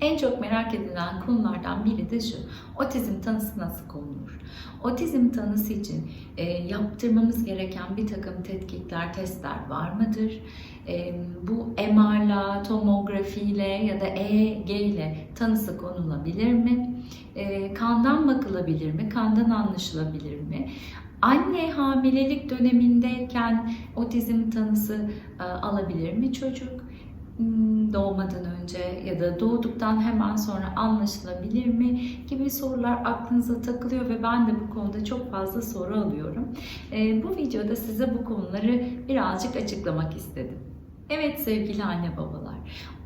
En çok merak edilen konulardan biri de şu. Otizm tanısı nasıl konulur? Otizm tanısı için e, yaptırmamız gereken bir takım tetkikler, testler var mıdır? E, bu MR'la, tomografiyle ya da EEG ile tanısı konulabilir mi? E, kandan bakılabilir mi? Kandan anlaşılabilir mi? Anne hamilelik dönemindeyken otizm tanısı e, alabilir mi çocuk? Hmm, doğmadan önce ya da doğduktan hemen sonra anlaşılabilir mi gibi sorular aklınıza takılıyor ve ben de bu konuda çok fazla soru alıyorum. Ee, bu videoda size bu konuları birazcık açıklamak istedim. Evet sevgili anne babalar,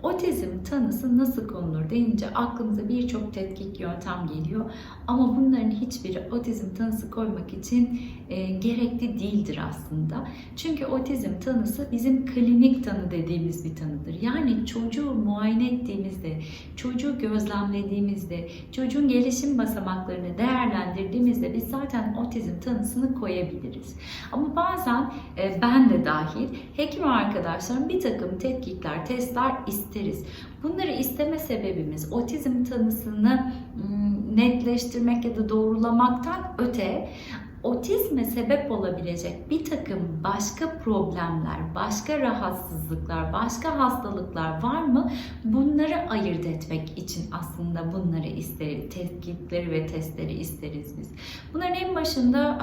otizm tanısı nasıl konulur deyince aklımıza birçok tetkik yöntem geliyor ama bunların hiçbiri otizm tanısı koymak için e, gerekli değildir aslında. Çünkü otizm tanısı bizim klinik tanı dediğimiz bir tanıdır. Yani çocuğu muayene ettiğimizde, çocuğu gözlemlediğimizde, çocuğun gelişim basamaklarını değerlendirdiğimizde biz zaten otizm tanısını koyabiliriz. Ama bazen e, ben de dahil hekim arkadaşlarım bir takım tetkikler, testler isteriz. Bunları isteme sebebimiz otizm tanısını ım, netleştirmek ya da doğrulamaktan öte otizme sebep olabilecek bir takım başka problemler, başka rahatsızlıklar, başka hastalıklar var mı? Bunları ayırt etmek için aslında bunları isteriz, tetkikleri ve testleri isteriz biz. Bunların en başında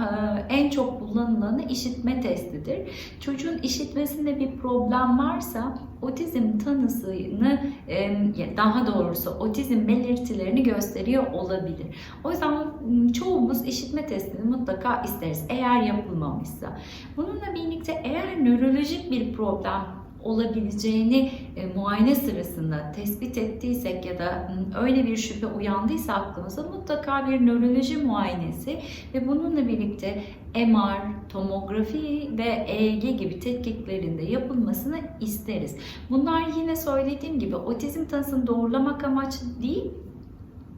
e, en çok kullanılanı işitme testidir. Çocuğun işitmesinde bir problem varsa otizm tanısını e, daha doğrusu otizm belirtilerini gösteriyor olabilir. O yüzden çoğumuz işitme testini mutlaka isteriz eğer yapılmamışsa. Bununla birlikte eğer nörolojik bir problem olabileceğini e, muayene sırasında tespit ettiysek ya da öyle bir şüphe uyandıysa aklımıza mutlaka bir nöroloji muayenesi ve bununla birlikte MR, tomografi ve EEG gibi tetkiklerinde yapılmasını isteriz. Bunlar yine söylediğim gibi otizm tanısını doğrulamak amaçlı değil,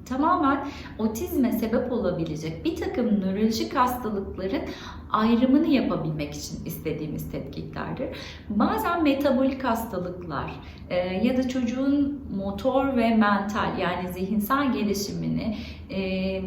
tamamen otizme sebep olabilecek bir takım nörolojik hastalıkların ayrımını yapabilmek için istediğimiz tetkiklerdir. Bazen metabolik hastalıklar e, ya da çocuğun motor ve mental yani zihinsel gelişimini e,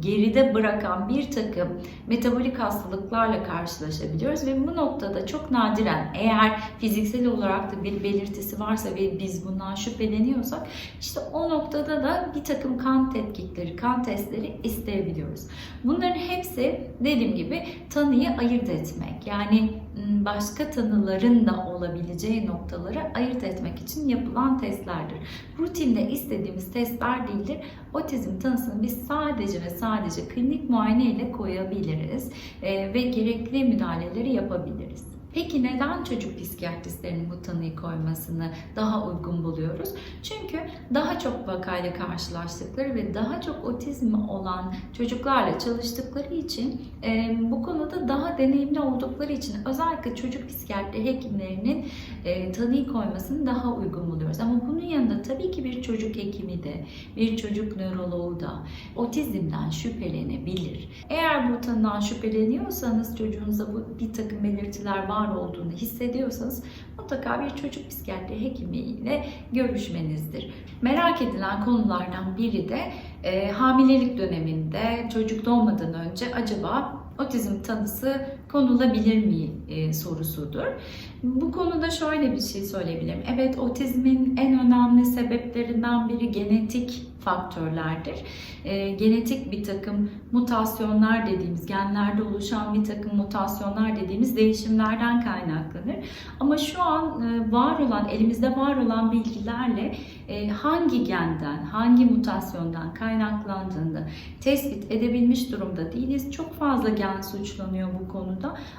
geride bırakan bir takım metabolik hastalıklarla karşılaşabiliyoruz ve bu noktada çok nadiren eğer fiziksel olarak da bir belirtisi varsa ve biz bundan şüpheleniyorsak işte o noktada da bir takım kan tetkikleri, kan testleri isteyebiliyoruz. Bunların hepsi dediğim gibi tanıyı ayırt etmek yani başka tanıların da olabileceği noktaları ayırt etmek için yapılan testlerdir. Rutinde istediğimiz testler değildir. Otizm tanısını biz sadece ve sadece klinik muayene ile koyabiliriz ve gerekli müdahaleleri yapabiliriz. Peki neden çocuk psikiyatristlerinin bu tanıyı koymasını daha uygun buluyoruz? Çünkü daha çok vakayla karşılaştıkları ve daha çok otizmi olan çocuklarla çalıştıkları için e, bu konuda daha deneyimli oldukları için özellikle çocuk psikiyatri hekimlerinin e, tanıyı koymasını daha uygun buluyoruz. Ama bunun yanında tabii ki bir çocuk hekimi de, bir çocuk nöroloğu da otizmden şüphelenebilir. Eğer bu tanıdan şüpheleniyorsanız çocuğunuzda bu bir takım belirtiler var olduğunu hissediyorsanız mutlaka bir çocuk psikiyatri hekimiyle görüşmenizdir. Merak edilen konulardan biri de e, hamilelik döneminde çocuk doğmadan önce acaba otizm tanısı konulabilir mi e, sorusudur. Bu konuda şöyle bir şey söyleyebilirim. Evet otizmin en önemli sebeplerinden biri genetik faktörlerdir. E, genetik bir takım mutasyonlar dediğimiz, genlerde oluşan bir takım mutasyonlar dediğimiz değişimlerden kaynaklanır. Ama şu an e, var olan, elimizde var olan bilgilerle e, hangi genden, hangi mutasyondan kaynaklandığını tespit edebilmiş durumda değiliz. Çok fazla gen suçlanıyor bu konuda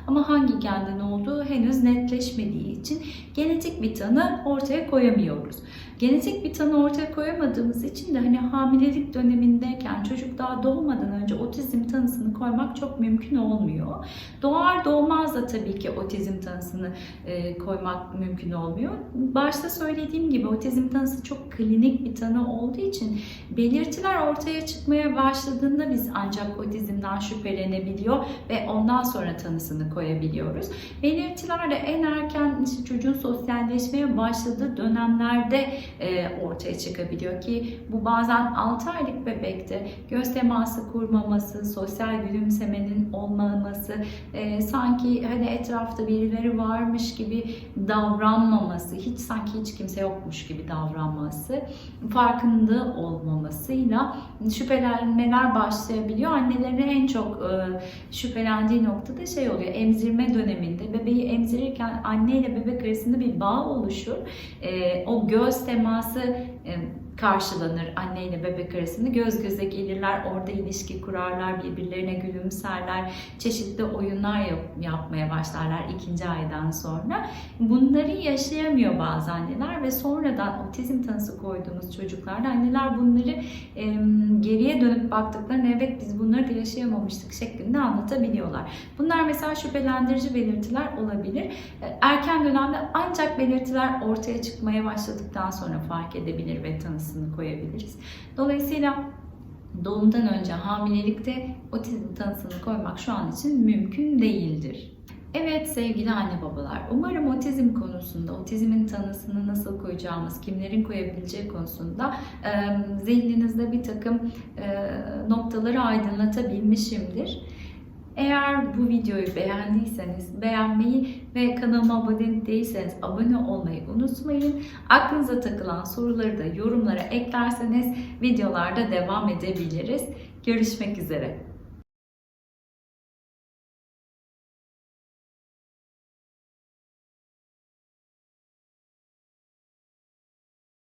ama hangi genden olduğu henüz netleşmediği için genetik bir tanı ortaya koyamıyoruz. Genetik bir tanı ortaya koyamadığımız için de hani hamilelik dönemindeyken çocuk daha doğmadan önce otizm tanısını koymak çok mümkün olmuyor. Doğar doğmaz da tabii ki otizm tanısını e, koymak mümkün olmuyor. Başta söylediğim gibi otizm tanısı çok klinik bir tanı olduğu için belirtiler ortaya çıkmaya başladığında biz ancak otizmden şüphelenebiliyor ve ondan sonra tanısını koyabiliyoruz. Belirtiler de en erken işte çocuğun sosyalleşmeye başladığı dönemlerde e, ortaya çıkabiliyor ki bu bazen 6 aylık bebekte göz teması kurmaması, sosyal gülümsemenin olmaması, e, sanki hani etrafta birileri varmış gibi davranmaması, hiç sanki hiç kimse yokmuş gibi davranması, farkında olmamasıyla şüphelenmeler başlayabiliyor. Annelerin en çok e, şüphelendiği noktada şey oluyor, emzirme döneminde bebeği emzirirken anne ile bebek arasında bir bağ oluşur. E, o göz teması e, karşılanır anne ile bebek arasında. Göz göze gelirler, orada ilişki kurarlar, birbirlerine gülümserler, çeşitli oyunlar yap- yapmaya başlarlar ikinci aydan sonra. Bunları yaşayamıyor bazı anneler ve sonradan otizm tanısı koyduğumuz çocuklarda anneler bunları e, geriye dönüp baktıklarında evet biz bunları da yaşayamamıştık şeklinde anlatabiliyorlar. Bunlar mesela şüphelendirici belirtiler olabilir. E, Erken dönemde ancak belirtiler ortaya çıkmaya başladıktan sonra fark edebilir ve tanısını koyabiliriz. Dolayısıyla doğumdan önce hamilelikte otizm tanısını koymak şu an için mümkün değildir. Evet sevgili anne babalar, umarım otizm konusunda, otizmin tanısını nasıl koyacağımız, kimlerin koyabileceği konusunda e, zihninizde bir takım e, noktaları aydınlatabilmişimdir. Eğer bu videoyu beğendiyseniz beğenmeyi ve kanalıma abone değilseniz abone olmayı unutmayın. Aklınıza takılan soruları da yorumlara eklerseniz videolarda devam edebiliriz. Görüşmek üzere.